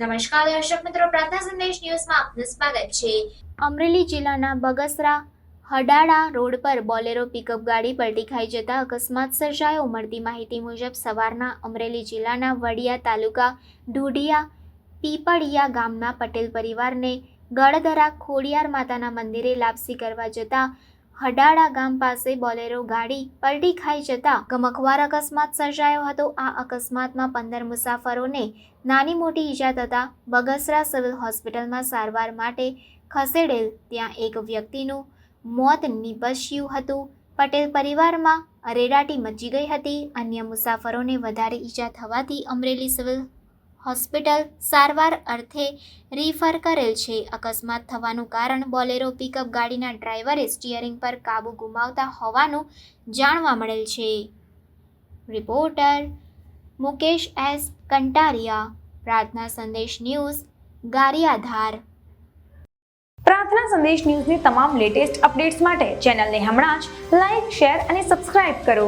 નમસ્કાર દર્શક મિત્રો, પ્રાર્થના સંદેશ ન્યૂઝમાં આપનું સ્વાગત છે. અમરેલી જિલ્લાના બગસરા હડાડા રોડ પર બોલેરો પિકઅપ ગાડી પલટી ખાઈ જતા અકસ્માત સર્જાયો. મળતી માહિતી મુજબ, સવારના અમરેલી જિલ્લાના વડિયા તાલુકા ઢૂઢિયા પીપળિયા ગામના પટેલ પરિવારને ગળધરા ખોડિયાર માતાના મંદિરે લાપસી કરવા જતા હડાડા ગામ પાસે બોલેરો ગાડી પલટી ખાઈ જતા ગમખવાર અકસ્માત સર્જાયો હતો. આ અકસ્માતમાં પંદર મુસાફરોને નાની મોટી ઈજા થતાં બગસરા સિવિલ હોસ્પિટલમાં સારવાર માટે ખસેડેલ. ત્યાં એક વ્યક્તિનું મોત નિપજ્યું હતું. પટેલ પરિવારમાં અરેરાટી મચી ગઈ હતી. અન્ય મુસાફરોને વધારે ઈજા થવાથી અમરેલી સિવિલ હોસ્પિટલ સારવાર અર્થે રિફર કરેલ છે. અકસ્માત થવાનું કારણ બોલેરો પિકઅપ ગાડીના ડ્રાઈવરે સ્ટીયરિંગ પર કાબુ ગુમાવતા હોવાનું જાણવા મળેલ છે. રિપોર્ટર મુકેશ એસ કંટારિયા, પ્રાર્થના સંદેશ ન્યૂઝ, ગારિયાધાર. પ્રાર્થના સંદેશ ન્યૂઝની તમામ લેટેસ્ટ અપડેટ્સ માટે ચેનલને હમણાં જ લાઈક શેર અને સબસ્ક્રાઇબ કરો.